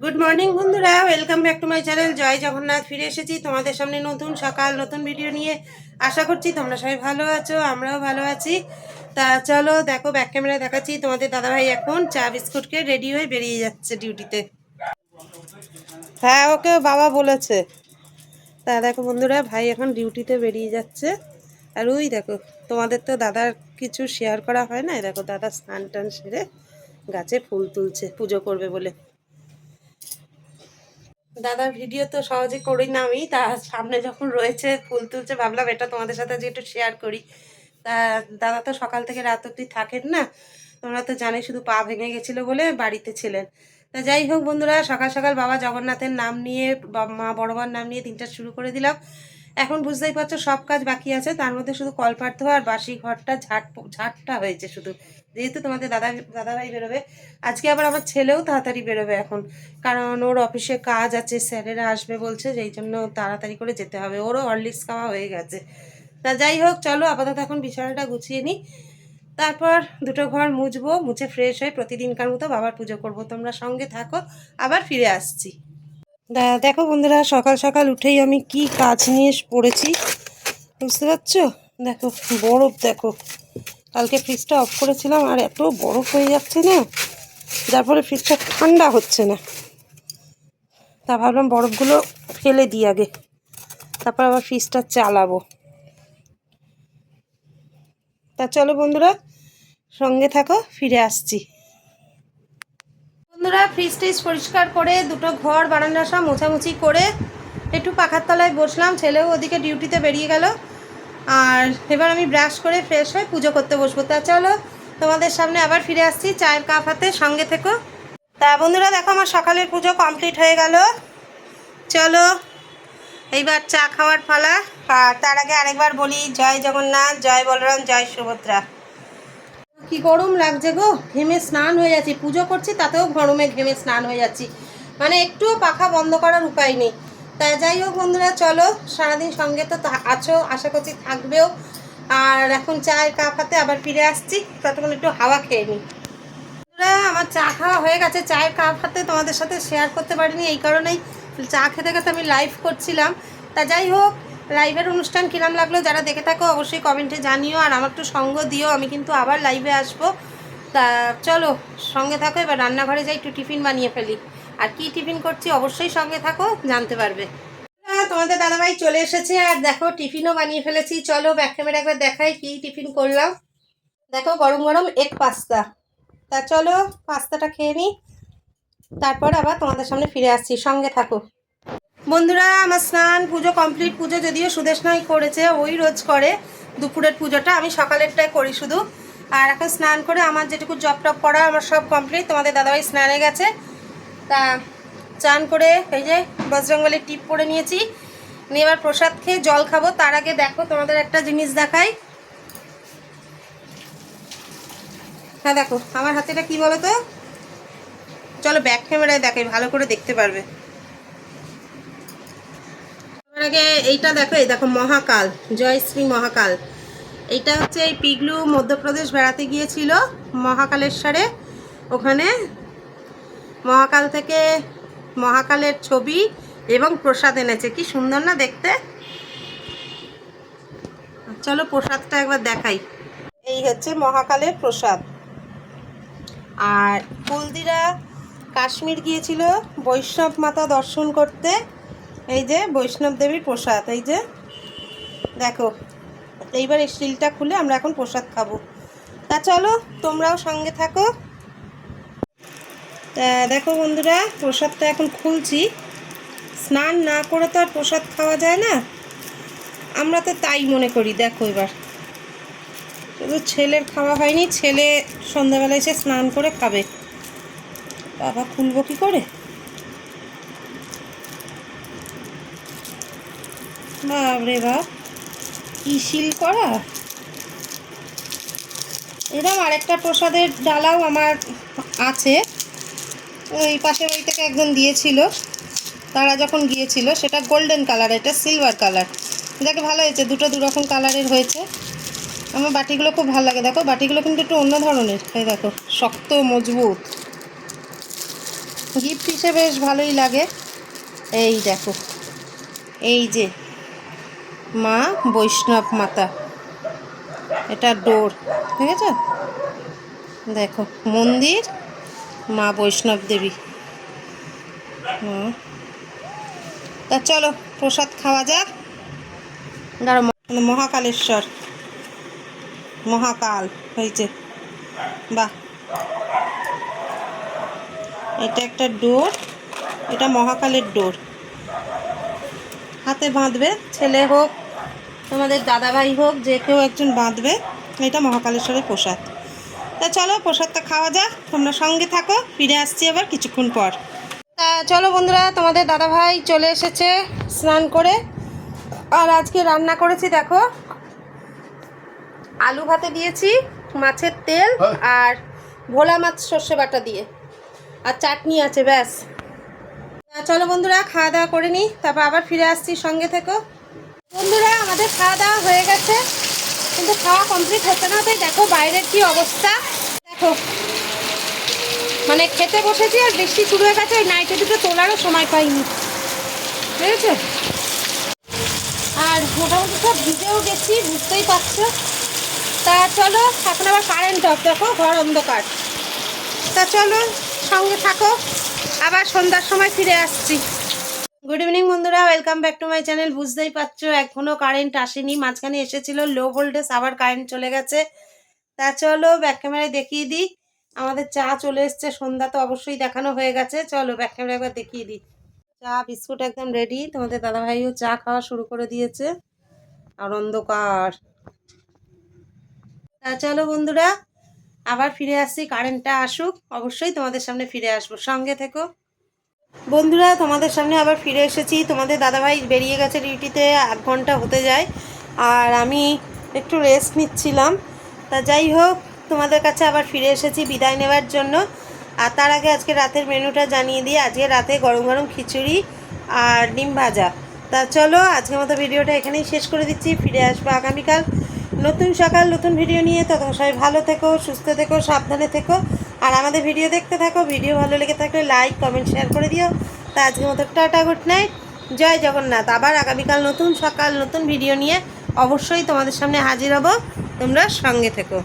Good morning বন্ধুরা। Welcome back to my channel Jai Jagannath, ফিরে এসেছি তোমাদের সামনে নতুন সকাল, নতুন ভিডিও নিয়ে। আশা করছি তোমরা সবাই ভালো আছো, আমরাও ভালো আছি। তা চলো, দেখো ব্যাক ক্যামেরায় দেখাচ্ছি। তোমাদের দাদাভাই এখন চা বিস্কুটকে রেডি হয়ে বেরিয়ে যাচ্ছে ডিউটিতে হ্যাঁ ওকে বাবা বলেছে। তা দেখো বন্ধুরা, ভাই এখন ডিউটিতে বেরিয়ে যাচ্ছে। আর ওই দেখো, তোমাদের তো দাদার কিছু শেয়ার করা হয় না। দেখো, দাদা স্নান টান সেরে গাছে ফুল তুলছে, পুজো করবে বলে। দাদার ভিডিও তো সহজে করি না আমি। তা সামনে যখন রয়েছে, ফুল তুলছে, ভাবলাম এটা তোমাদের সাথে যে একটু শেয়ার করি। তা দাদা তো সকাল থেকে রাত অব্দি থাকেন না। তোমরা তো জানি শুধু পা ভেঙে গেছিল বলে বাড়িতে ছিলেন। তা যাই হোক বন্ধুরা, সকাল সকাল বাবা জগন্নাথের নাম নিয়ে, মা বড়বার নাম নিয়ে দিনটা শুরু করে দিলাম। এখন বুঝতেই পারছ, সব কাজ বাকি আছে। তার মধ্যে শুধু কলপাট ধোয়া আর বাসি ঘরটা ঝাট ঝাটটা হয়েছে শুধু। যেহেতু তোমাদের দাদা, দাদাভাই বেরোবে, আজকে আবার আমার ছেলেও তাড়াতাড়ি বেরোবে এখন। কারণ ওর অফিসে কাজ আছে, স্যারেরা আসবে বলছে, যেই জন্য তাড়াতাড়ি করে যেতে হবে। ওরও হরলিক্স খাওয়া হয়ে গেছে। তা যাই হোক, চলো আপাতত এখন বিছানাটা গুছিয়ে নিই। তারপর দুটো ঘর মুছবো, মুছে ফ্রেশ হয়ে প্রতিদিনকার মতো বাবার পুজো করব। তোমরা সঙ্গে থাকো, আবার ফিরে আসছি। দেখো বন্ধুরা, সকাল সকাল উঠেই আমি কি কাজ নিয়ে পড়েছি। বুঝতে পারছ? দেখো, বরফ দেখো। কালকে ফ্রিজটা অফ করেছিলাম, আর এত বরফ হয়ে যাচ্ছে না, যার ফলে ফ্রিজটা ঠান্ডা হচ্ছে না। তা ভাবলাম বরফগুলো ফেলে দিই আগে, তারপর আবার ফ্রিজটা চালাবো। তা চলো বন্ধুরা, সঙ্গে থাকো, ফিরে আসছি। ফ্রিজ ট্রিজ পরিষ্কার করে দুটো ঘর বারান্দা সব মোছামুছি করে একটু পাখার তলায় বসলাম। ছেলেও ওদিকে ডিউটিতে বেরিয়ে গেল। আর এবার আমি ব্রাশ করে ফ্রেশ হয়ে পুজো করতে বসবো। তা চলো, তোমাদের সামনে আবার ফিরে আসছি, চায়ের কাপ হাতে সঙ্গে থেকো। তা বন্ধুরা, দেখো আমার সকালের পুজো কমপ্লিট হয়ে গেল। চলো, এইবার চা খাওয়ার পালা। আর তার আগে আরেকবার বলি, জয় জগন্নাথ, জয় বলরাম, জয় সুভদ্রা। কি গরম লাগছে গো? ঘেমে স্নান হয়ে যাচ্ছি। পুজো করছি, তাতেও গরমে ঘেমে স্নান হয়ে যাচ্ছি। মানে একটুও পাখা বন্ধ করার উপায় নেই। তা যাই হোক বন্ধুরা, চলো, সারাদিন সঙ্গে তো আছো, আশা করছি থাকবেও। আর এখন চায়ের কাপ হাতে আবার ফিরে আসছি, ততক্ষণ একটু হাওয়া খেয়ে নিই। আমার চা খাওয়া হয়ে গেছে। চায়ের কাপ হাতে তোমাদের সাথে শেয়ার করতে পারিনি, এই কারণেই চা খেতে খেতে আমি লাইভ করছিলাম। তা যাই হোক লাইভের অনুষ্ঠান কিরাম লাগল যারা দেখে থাকো, অবশ্যই কমেন্টে জানিও। আর আমার একটু সঙ্গ দিও, আমি কিন্তু আবার লাইভে আসব। তা চলো, সঙ্গে থাকো, এবার রান্নাঘরে যাই, একটু টিফিন বানিয়ে ফেলি। আর কি টিফিন করছি অবশ্যই সঙ্গে থাকো, জানতে পারবে। তোমাদের দাদাভাই চলে এসেছে, আর দেখো, টিফিনও বানিয়ে ফেলেছি। চলো ব্যাক ক্যামেরা একবার দেখাই কি টিফিন করলাম। দেখো, গরম গরম এক পাস্তা তা চলো পাস্তাটা খেয়ে নিই তারপর আবার তোমাদের সামনে ফিরে আসছি, সঙ্গে থাকো। বন্ধুরা, আমার স্নান পুজো কমপ্লিট পুজো যদিও সুদেশ নাই করেছে, ওই রোজ করে দুপুরের পুজোটা। আমি সকালেরটাই করি শুধু। আর এখন স্নান করে আমার যেটুকু জব টপ করা, আমার সব কমপ্লিট তোমাদের দাদাভাই স্নানে গেছে। তা চান করে এই যে বজরঙ্গলের টিপ পরে নিয়েছি। নিয়ে এবার প্রসাদ খেয়ে জল খাব। তার আগে দেখো তোমাদের একটা জিনিস দেখাই। হ্যাঁ দেখো, আমার হাতেটা কি বলো তো? চলো ব্যাক ক্যামেরায় দেখাই, ভালো করে দেখতে পারবে। আগে এইটা দেখো, এই দেখো মহাকাল, জয়শ্রী মহাকাল। এইটা হচ্ছে এই পিগলু মধ্যপ্রদেশ বেড়াতে গিয়েছিল মহাকালেশ্বরে। ওখানে মহাকাল থেকে মহাকালের ছবি এবং প্রসাদ এনেছে। কি সুন্দর না দেখতে? চলো প্রসাদটা একবার দেখাই। এই হচ্ছে মহাকালের প্রসাদ। আর কুলদিরা কাশ্মীর গিয়েছিল বৈষ্ণব মাতা দর্শন করতে। এই যে বৈষ্ণব দেবীর প্রসাদ, এই যে দেখো, এইবার এই স্টিলটা খুলে আমরা এখন প্রসাদ খাব। তা চলো, তোমরাও সঙ্গে থাকো। তা দেখো বন্ধুরা, প্রসাদটা এখন খুলছি। স্নান না করে তো আর প্রসাদ খাওয়া যায় না। আমরা তো তাই মনে করি, দেখো এবার। শুধু ছেলের খাওয়া হয়নি, ছেলে সন্ধ্যাবেলা এসে স্নান করে খাবে। বাবা খুলবো কি করে? বাপরে বাপ। কি শিল করা? এরকম আরেকটা প্রসাদের ডালাও আমার আছে। ওই পাশের বাড়ি থেকে একজন দিয়েছিল। তারা যখন গিয়েছিল, সেটা গোল্ডেন কালার এটা সিলভার কালার দেখে, ভালো হয়েছে, দুটো দু রকম কালারের হয়েছে। আমার বাটিগুলো খুব ভালো লাগে। দেখো, বাটিগুলো কিন্তু একটু অন্য ধরনের। এই দেখো, শক্ত, মজবুত। গিফট হিসেবে বেশ ভালোই লাগে। এই দেখো, এই যে। মা বৈষ্ণব মাতা। এটা ডোর ঠিক আছে দেখো, মন্দির, মা বৈষ্ণব দেবী। তা চলো, প্রসাদ খাওয়া যাক। দাঁড়ো মহাকালেশ্বর। মহাকাল হয়েছে বাহ। এটা একটা ডোর, এটা মহাকালের ডোর। হাতে বাঁধবে, ছেলে হোক তোমাদের দাদাভাই হোক যে কেউ একজন বাঁধবে এটা মহাকালেশ্বরের প্রসাদ। তা চলো প্রসাদটা খাওয়া যাক তোমরা সঙ্গে থাকো ফিরে আসছি আবার কিছুক্ষণ পর। তা চলো বন্ধুরা তোমাদের দাদাভাই চলে এসেছে স্নান করে। আর আজকে রান্না করেছি দেখো। আলু ভাতে দিয়েছি মাছের তেল আর ভোলা মাছ সর্ষে বাটা দিয়ে। আর চাটনি আছে ব্যাস। তা চলো বন্ধুরা খাওয়া দাওয়া করে নিই তারপর আবার ফিরে আসছি সঙ্গে থেকো। বন্ধুরা, আমাদের খাওয়া দাওয়া হয়ে গেছে। কিন্তু খাওয়া কমপ্লিট হচ্ছে না, তাই দেখো বাইরের কি অবস্থা। দেখো মানে খেতে বসেছি আর বৃষ্টি শুরু হয়ে গেছে, ওই নাইটে দুটো তোলারও সময় পাইনি। বুঝেছ? আর মোটামুটি সব ভিজেও গেছি, বুঝতেই পারছ। তা চলো, এখন আবার কারেন্ট অফ দেখো, ঘর অন্ধকার। তা চলো, সঙ্গে থাকো, আবার সন্ধ্যার সময় ফিরে আসছি। গুড ইভিনিং বন্ধুরা। Welcome back to my channel বুঝতেই পারছ এখনও কারেন্ট আসেনি। মাঝখানে এসেছিল লো ভোল্টেজ আবার কারেন্ট চলে গেছে। তা চলো ব্যাক ক্যামেরায় দেখিয়ে দিই। আমাদের চা চলে এসছে। সন্ধ্যা তো অবশ্যই দেখানো হয়ে গেছে। চলো ব্যাক ক্যামেরা একবার দেখিয়ে দিই। চা, বিস্কুট একদম রেডি তোমাদের দাদাভাইও চা খাওয়া শুরু করে দিয়েছে। আর অন্ধকার। তা চলো, বন্ধুরা। আবার ফিরে আসছি কারেন্টটা আসুক। অবশ্যই তোমাদের সামনে ফিরে আসব। সঙ্গে থেকো। বন্ধুরা, তোমাদের সামনে আবার ফিরে এসেছি। তোমাদের দাদাভাই বেরিয়ে গেছে ডিউটিতে, আধ ঘণ্টা হতে যায়। আর আমি একটু রেস্ট নিচ্ছিলাম। তা যাই হোক, তোমাদের কাছে আবার ফিরে এসেছি বিদায় নেওয়ার জন্য। আর তার আগে আজকে রাতের মেনুটা জানিয়ে দিই। আজকে রাতে গরম গরম খিচুড়ি আর ডিম ভাজা। তা চলো, আজকের মতো ভিডিওটা এখানেই শেষ করে দিচ্ছি। ফিরে আসব আগামীকাল। নতুন সকাল, নতুন ভিডিও নিয়ে। তখন সবাই ভালো থেকো, সুস্থ থেকো, সাবধানে থেকো। আর আমাদের ভিডিও দেখতে থাকো, ভিডিও ভালো লেগে থাকলে লাইক কমেন্ট শেয়ার করে দিও। তা আজকের মতো tata good night Jai Jagannath. আবার আগামীকাল নতুন সকাল, নতুন ভিডিও নিয়ে অবশ্যই তোমাদের সামনে হাজির হব। তোমরা সঙ্গে থেকো।